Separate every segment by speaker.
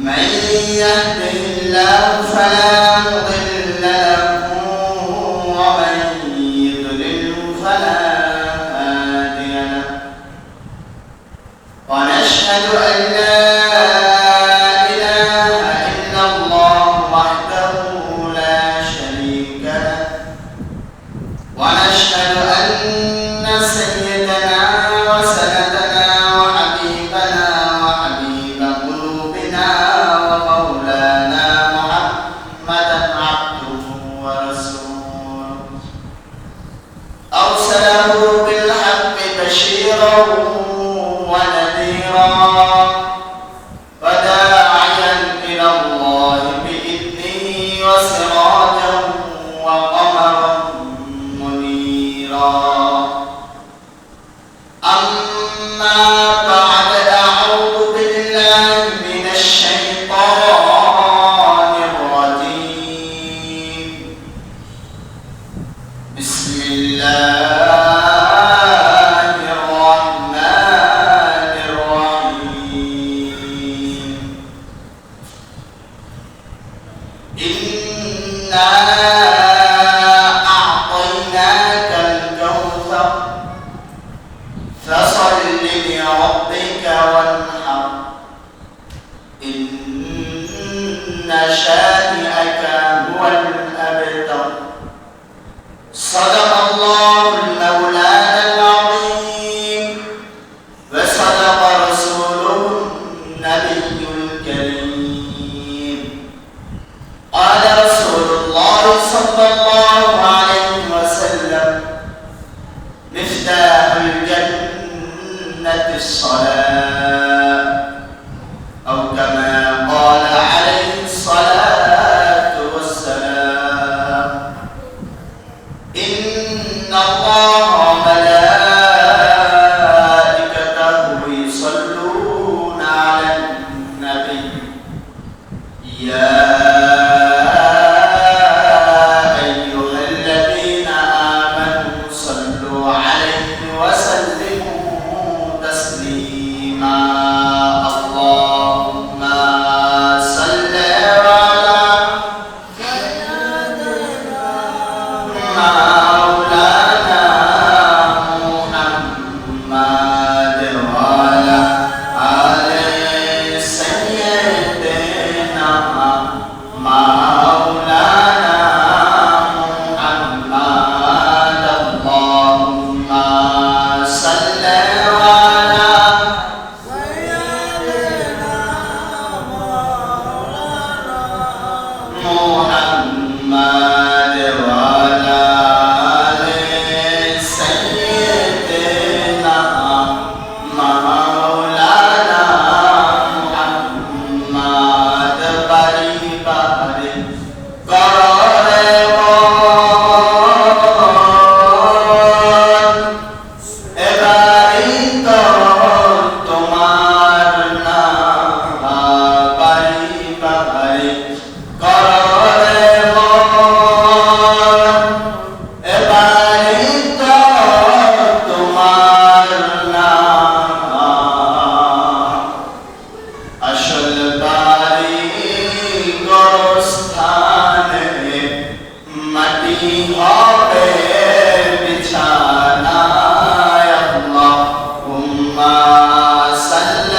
Speaker 1: من يهده الله فلا 三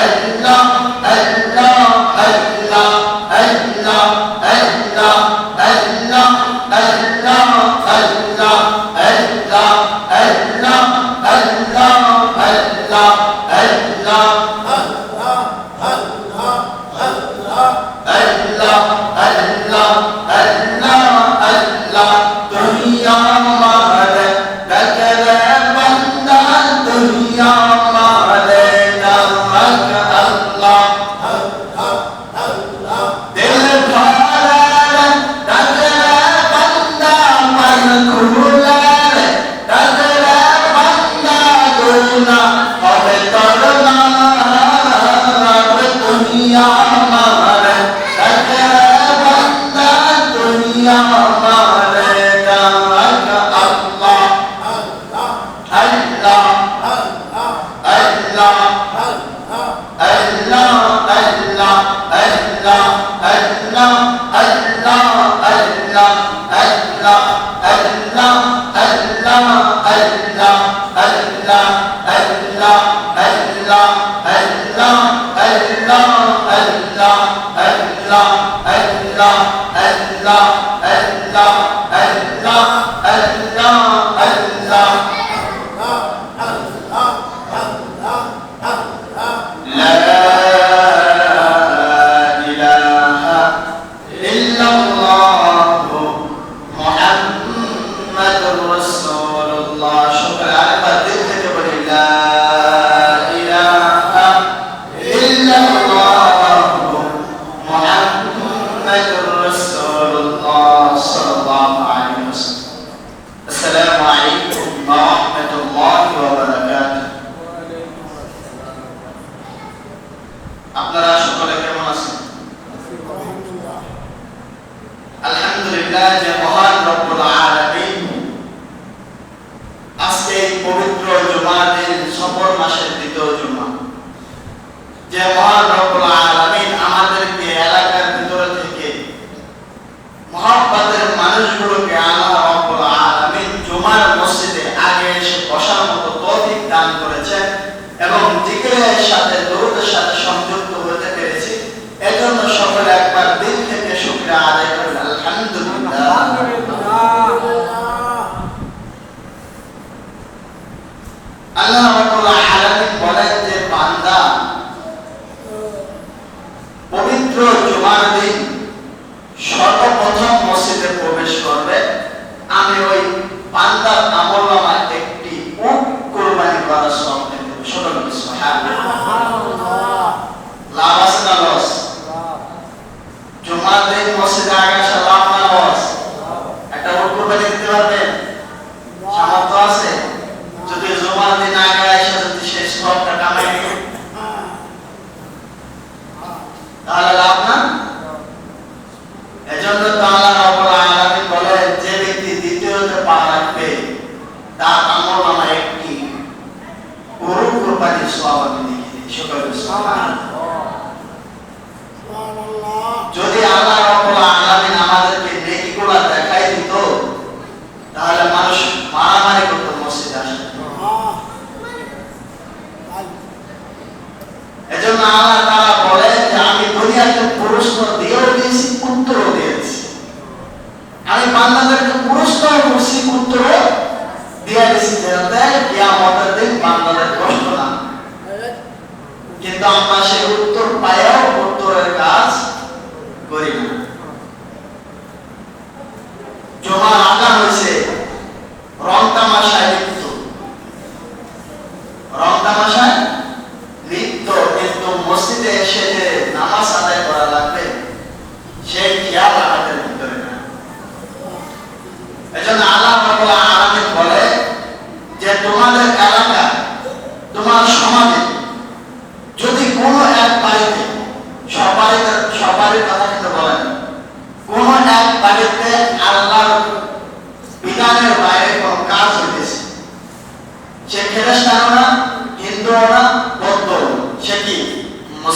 Speaker 1: এজন্য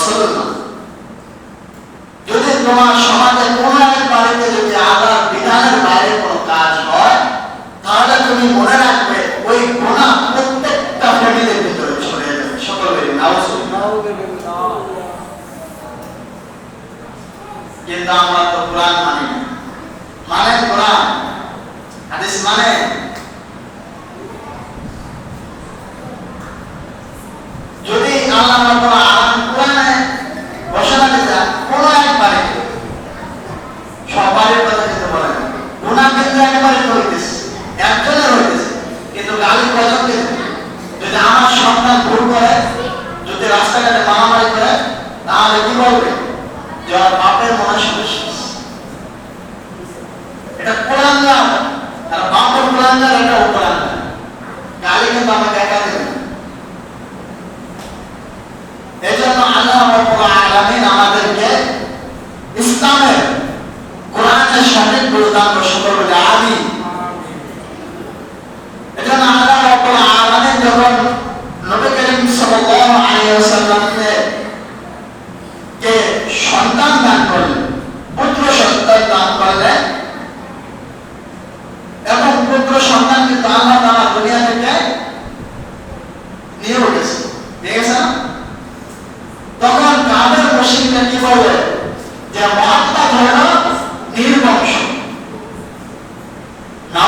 Speaker 1: ছিল না যদি তোমার মানুষের এটা কোরআঙ্গা তার বাপ কোরআঙ্গা এটা কোরআঙ্গা গালি কিন্তু আমাকে একা দেবে এই জন্য আল্লাহ আলামিন আমাদেরকে ইসলামের আল্লাহ ताला ताला दुनिया में क्या నియోడస్ దేశం తమన్ కాదర్ వశింగ్ అని వాళ్ళు జమాత్మ ధరణ నిర్వంశం నా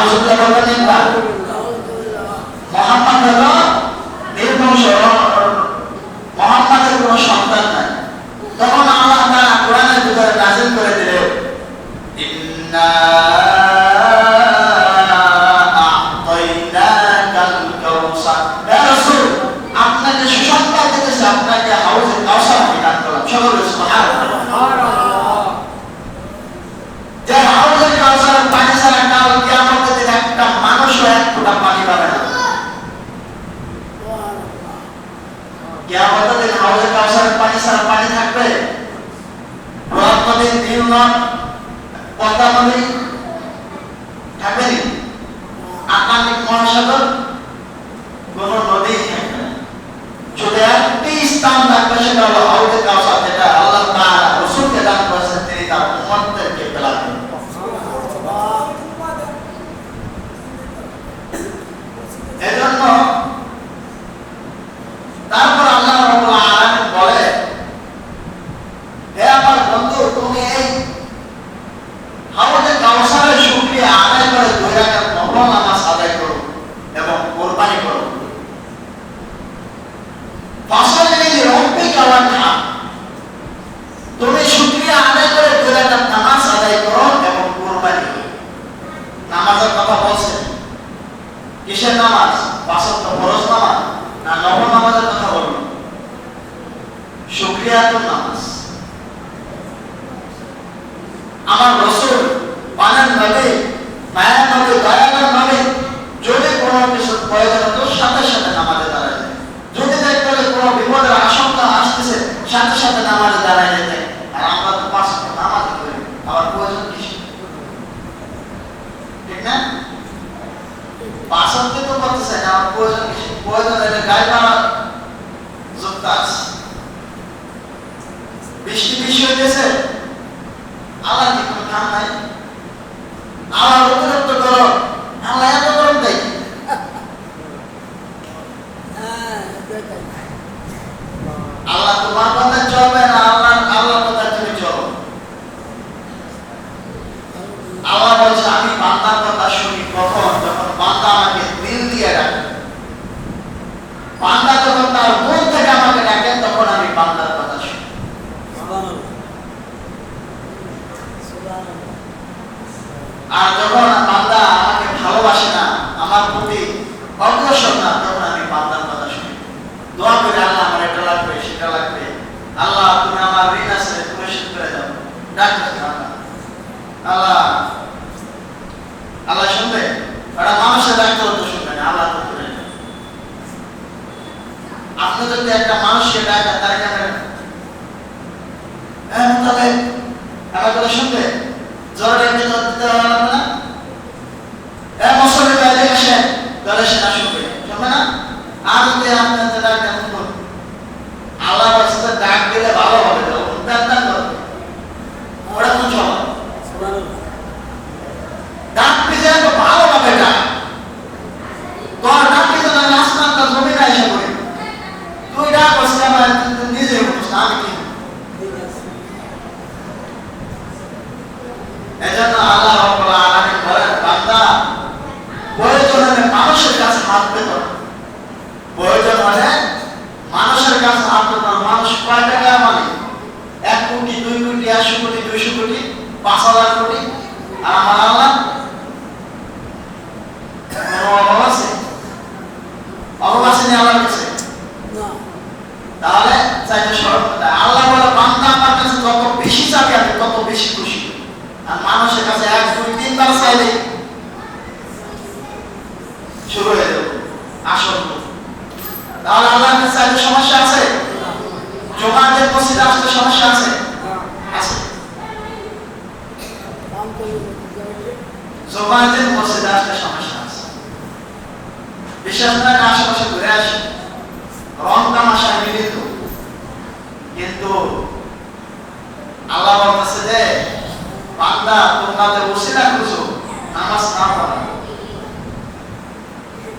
Speaker 1: falar do lado নামে আমার কথা শুনবে? জ্বর আহা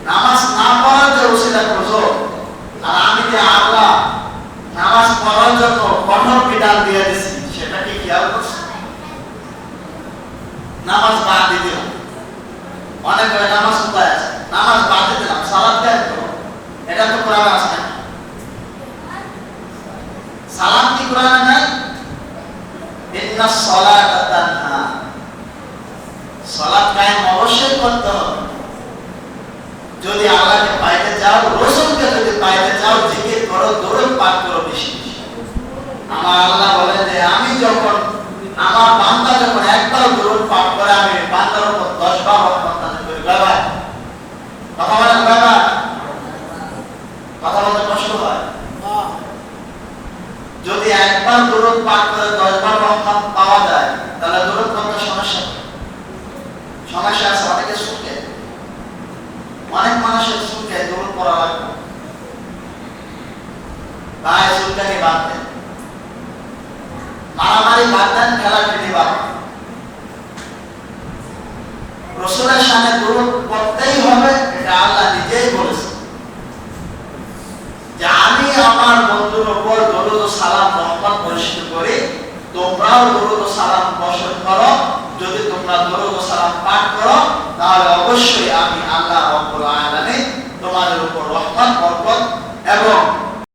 Speaker 1: নামাজ না পড়ার যে ওসিলা খোঁজো আর আমি যে আল্লাহ নামাজ পড়ার জন্য কঠোর পিডাল দিয়ে দিছি, সেটা কি খেয়াল করছ? নামাজ বাদ দিয়ে দিলাম। অনেক নামাজ উপায় আছে। নামাজ বাদ দিয়ে দিলাম সালাদ দেয় তো এটা তো কোরআন আছে সালাম কি কোরআন নাই ইন্না সলাত তানহা সলাত কায়েম অবশ্যই করতে হবে। যদি আল্লাহকে পাইতে চাও, রসুলকে যদি পাইতে চাও, জিকির করো দৌড়ন পাঠ করো বেশি আমার আল্লাহ বলেন যে, আমি যখন আমার বান্দা যখন একবার দৌড় পাঠ করে, আমি বান্দার উপর দশ বার বান্দাদের করি। বাবা কথা বাবা